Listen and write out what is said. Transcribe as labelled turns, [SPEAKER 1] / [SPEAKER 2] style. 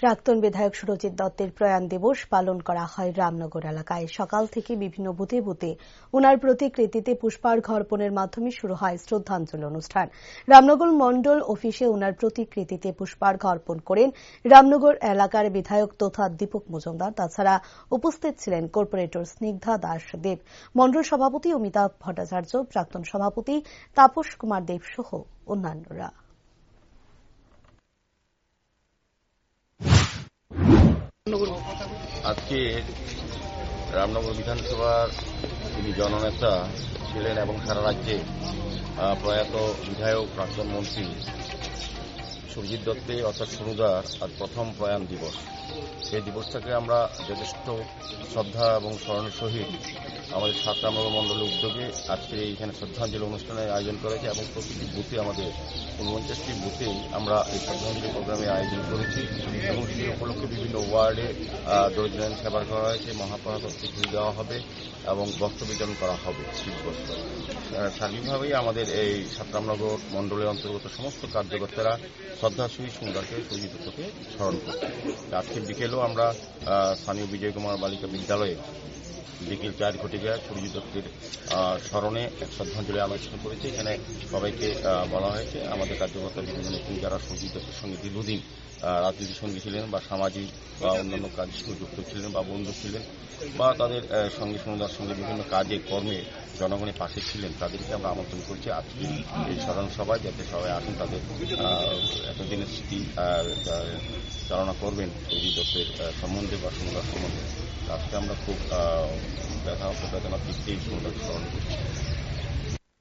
[SPEAKER 1] প্রাক্তন বিধায়ক সুরজিৎ দত্তের প্রয়াণ দিবস পালন করা হয় রামনগর এলাকায়। সকাল থেকে বিভিন্ন বুথে বুথে ওনার প্রতিকৃতিতে পুষ্পার্ঘ অর্পণের মাধ্যমে শুরু হয় শ্রদ্ধাঞ্জলি অনুষ্ঠান। রামনগর মন্ডল অফিসে ওনার প্রতিকৃতিতে পুষ্পার্ঘ অর্পণ করেন রামনগর এলাকার বিধায়ক তথা দীপক মজুমদার। তাছাড়া উপস্থিত ছিলেন কর্পোরেটর স্নিগ্ধা দাস দেব। মন্ডল সভাপতি অমিতাভ ভট্টাচার্য, প্রাক্তন সভাপতি তাপস কুমার দেব সহ অন্যান্যরা।
[SPEAKER 2] আজকে রামনগর বিধানসভার তিনি জননেতা ছিলেন এবং সারা রাজ্যে প্রয়াত বিধায়ক, প্রাক্তন মন্ত্রী সুরজিৎ দত্তে অর্থাৎ সুরুদার আজ প্রথম প্রয়াণ দিবস। সেই দিবসটাকে আমরা যথেষ্ট শ্রদ্ধা এবং স্মরণের সহিত আমাদের সাত রামনগর মণ্ডলের উদ্যোগে আজকে এইখানে শ্রদ্ধাঞ্জলি অনুষ্ঠানের আয়োজন করেছে এবং প্রতিটি বুথে আমাদের উনপঞ্চাশটি বুথেই আমরা এই শ্রদ্ধাঞ্জলি প্রোগ্রামে আয়োজন করেছি এবং সেই উপলক্ষে বিভিন্ন ওয়ার্ডে আহ, দরিদ্রায়ণ সেবা করা হয়েছে স্বীকৃতি দেওয়া হবে এবং বস্ত্র বিতরণ করা হবে শীতবস্ত্র আহ, সার্বিকভাবেই আমাদের এই সাতরামনগর মণ্ডলের অন্তর্গত সমস্ত কার্যকর্তারা শ্রদ্ধাশী সুন্দরকে সুজিতকে স্মরণ করছে। আজকে বিকেলেও আমরা স্থানীয় বিজয় কুমার বালিকা বিদ্যালয়ে বিকেল চার ঘটিকায় সূর্য দত্তের স্মরণে এক শ্রদ্ধাঞ্জলি আলোচনা করেছে। এখানে সবাইকে বলা হয়েছে, আমাদের কার্যকর্তা বিভিন্ন নতুন যারা সূর্য দত্তের সঙ্গে দীর্ঘদিন রাজনীতির সঙ্গে ছিলেন বা সামাজিক বা অন্যান্য কাজের সঙ্গে যুক্ত ছিলেন বা বন্ধু ছিলেন বা তাদের সঙ্গে সমুদার সঙ্গে বিভিন্ন কাজে, কর্মে জনগণের পাশে ছিলেন, তাদেরকে আমরা আমন্ত্রণ করছি আজকে এই স্মরণ সভায়, যাতে সবাই আসেন, তাদের এতদিনের স্মৃতি চালনা করবেন সূর্য দত্তের সম্বন্ধে বা সমুদার সম্বন্ধে। আজকে আমরা খুব ব্যথা বেদনা দিক দিয়ে স্মরণ করছি